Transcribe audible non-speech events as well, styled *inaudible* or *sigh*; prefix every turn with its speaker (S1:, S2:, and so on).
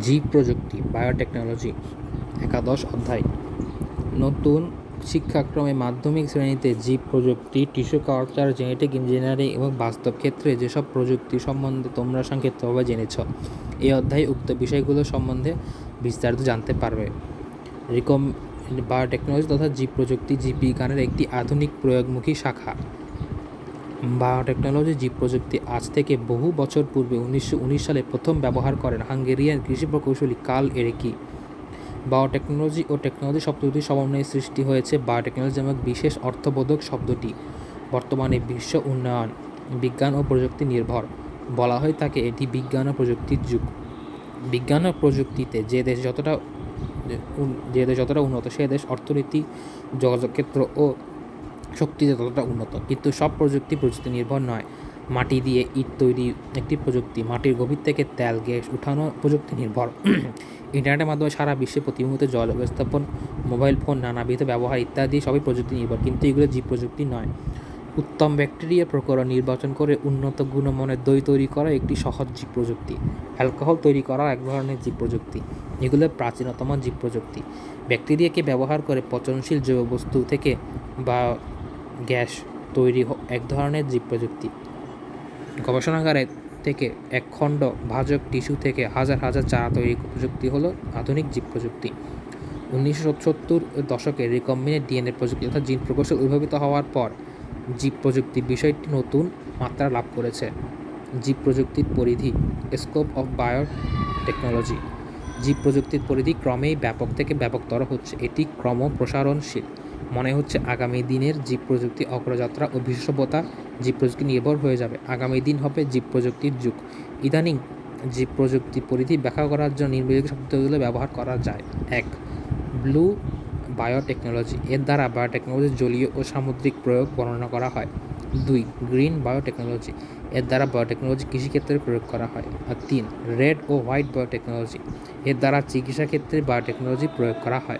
S1: জীব প্রযুক্তি, বায়োটেকনোলজি, একাদশ অধ্যায়। নতুন শিক্ষাক্রমে মাধ্যমিক শ্রেণীতে জীব প্রযুক্তি, টিস্যু কালচার, জেনেটিক ইঞ্জিনিয়ারিং এবং বাস্তব ক্ষেত্রে যেসব প্রযুক্তি সম্বন্ধে তোমরা সংক্ষিপ্তভাবে জেনেছ, এই অধ্যায়ে উক্ত বিষয়গুলো সম্বন্ধে বিস্তারিত জানতে পারবে। রিকম, বায়োটেকনোলজি তথা জীব প্রযুক্তি জীববিজ্ঞানের একটি আধুনিক প্রয়োগমুখী শাখা। বায়োটেকনোলজি জীব প্রযুক্তি আজ থেকে বহু বছর পূর্বে উনিশশো উনিশ সালে প্রথম ব্যবহার করেন হাঙ্গেরিয়ান কৃষি প্রকৌশলী কার্ল এরেকি। বায়োটেকনোলজি ও টেকনোলজি শব্দটির সমন্বয়ে সৃষ্টি হয়েছে বায়োটেকনোলজি নামক বিশেষ অর্থবোধক শব্দটি, বর্তমানে বিশ্ব উন্নয়ন, বিজ্ঞান ও প্রযুক্তি নির্ভর। বলা হয় তাকে এটি বিজ্ঞান ও প্রযুক্তির যুগ। বিজ্ঞান ও প্রযুক্তিতে যে দেশ যতটা যে দেশ যতটা উন্নত, সে দেশ অর্থনীতি যোগাযোগ ক্ষেত্র ও শক্তিতে ততটা উন্নত। কিন্তু সব প্রযুক্তি প্রযুক্তি নির্ভর নয়। মাটি দিয়ে ইট তৈরি একটি প্রযুক্তি। মাটির গভীর থেকে তেল, গ্যাস উঠানো প্রযুক্তি নির্ভর। *clears throat* ইন্টারনেটের মাধ্যমে সারা বিশ্বে প্রতি মুহূর্তে জল ব্যবস্থাপন, মোবাইল ফোন, নানাবিধ ব্যবহার ইত্যাদি সবই প্রযুক্তি নির্ভর। কিন্তু এগুলো জীব প্রযুক্তি নয়। উত্তম ব্যাকটেরিয়া প্রকরণ নির্বাচন করে উন্নত গুণমানের দই তৈরি করা একটি সহজ জীব প্রযুক্তি। অ্যালকোহল তৈরি করা এক ধরনের জীব প্রযুক্তি। এগুলো প্রাচীনতম জীব প্রযুক্তি। ব্যাকটেরিয়াকে ব্যবহার করে পচনশীল জৈব বস্তু থেকে বা গ্যাস তৈরি এক ধরনের জীব প্রযুক্তি। গবেষণাগারে থেকে এক খণ্ড ভাজক টিস্যু থেকে হাজার হাজার চারা তৈরি প্রযুক্তি হলো আধুনিক জীব প্রযুক্তি। উনিশশো সত্তর দশকে রিকম্বিনেট ডিএনএ প্রযুক্তি অর্থাৎ জিন প্রকৌশল উদ্ভাবিত হওয়ার পর জীব প্রযুক্তি বিষয়টি নতুন মাত্রা লাভ করেছে। জীব প্রযুক্তির পরিধি স্কোপ অফ বায়ো টেকনোলজি জীব প্রযুক্তির পরিধি ক্রমেই ব্যাপক থেকে ব্যাপকতর হচ্ছে। এটি ক্রম প্রসারণশীল মনে হচ্ছে আগামী দিনের জীব প্রযুক্তি অগ্রযাত্রা ও বিশেষজ্ঞতা জীব প্রযুক্তি নির্ভর হয়ে যাবে। আগামী দিন হবে জীব প্রযুক্তির যুগ। ইদানিং জীব প্রযুক্তি পরিধি ব্যাখ্যা করার জন্য নির্বাচিত শব্দগুলো ব্যবহার করা যায়। এক, ব্লু বায়োটেকনোলজি। এর দ্বারা বায়োটেকনোলজির জলীয় ও সামুদ্রিক প্রয়োগ বর্ণনা করা হয়। দুই, গ্রিন বায়োটেকনোলজি। এর দ্বারা বায়োটেকনোলজি কৃষিক্ষেত্রে প্রয়োগ করা হয়। আর তিন, রেড ও হোয়াইট বায়োটেকনোলজি। এর দ্বারা চিকিৎসা ক্ষেত্রে বায়োটেকনোলজি প্রয়োগ করা হয়।